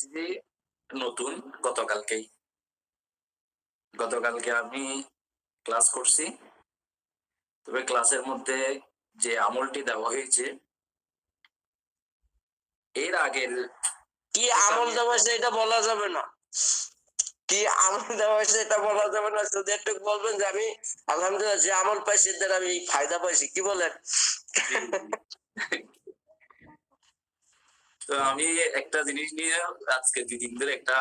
যে নতুন গতকালকেই। গতকালকে আমি ক্লাস করছি। তবে ক্লাসের মধ্যে যে আমলটি দেওয়া হয়েছে এর আগের কি আমল দেওয়া হয়েছে এটা বলা যাবে না। কি আমল দেওয়া হয়েছে এটা বলা যাবে না। শুধু একটু বলবেন যে আমি আলহামদুলিল্লাহ যে আমল পাইছি দ্বারা আমি ফায়দা পাইছি। কি বলেন? তো আমি একটা জিনিস নিয়ে আজকে দুই দিন ধরে একটা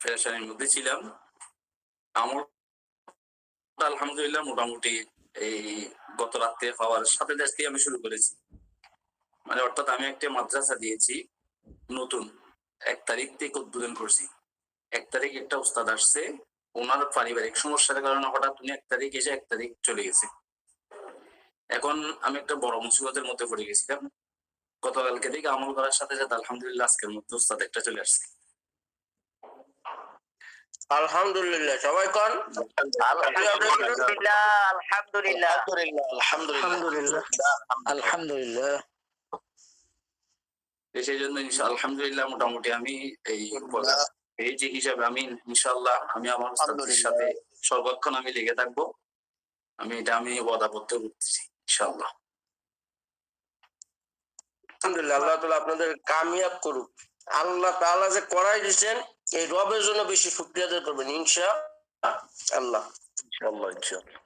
ফেরেশানির মধ্যে ছিলাম। আমার আলহামদুলিল্লাহ মোটামুটি এই গত রাত্রে পাওয়ার সাথে সাথে আমি শুরু করেছি। মানে অর্থাৎ আমি একটা মাদ্রাসা দিয়েছি, নতুন। এক তারিখ থেকে উদ্বোধন করছি। এক তারিখ একটা উস্তাদ আসছে, ওনার পারিবারিক সমস্যার কারণে হঠাৎ উনি এক তারিখ এসে এক তারিখ চলে গেছে। এখন আমি একটা বড় মুসিবতের মধ্যে পড়ে গেছিলাম। গতকালকে থেকে আমল করার সাথে সাথে আলহামদুলিল্লাহ আজকের মধ্যে উস্তাদ একটা চলে আসছে। আলহামদুলিল্লাহ সবাই কন? আলহামদুলিল্লাহ আলহামদুলিল্লাহ। আলহামদুলিল্লাহ আলহামদুলিল্লাহ। সেই জন্য আলহামদুলিল্লাহ মোটামুটি আমি এই এই যে হিসাবে আমি ইনশাল্লাহ আমি আমার উস্তাদের সাথে সর্বক্ষণ আমি লেগে থাকব। আমি এটা আমি ওয়াদাবদ্ধ করতেছি ইনশাল্লাহ আলহামদুলিল্লাহ, আল্লাহ তালা আপনাদের কামিয়াব করুক। আল্লাহ তালা যে করাই দিচ্ছেন এই রবের জন্য বেশি শুক্রিয়া করবেন, ইনশা আল্লাহ। ইনশাল্লাহ ইনশাআল্লাহ।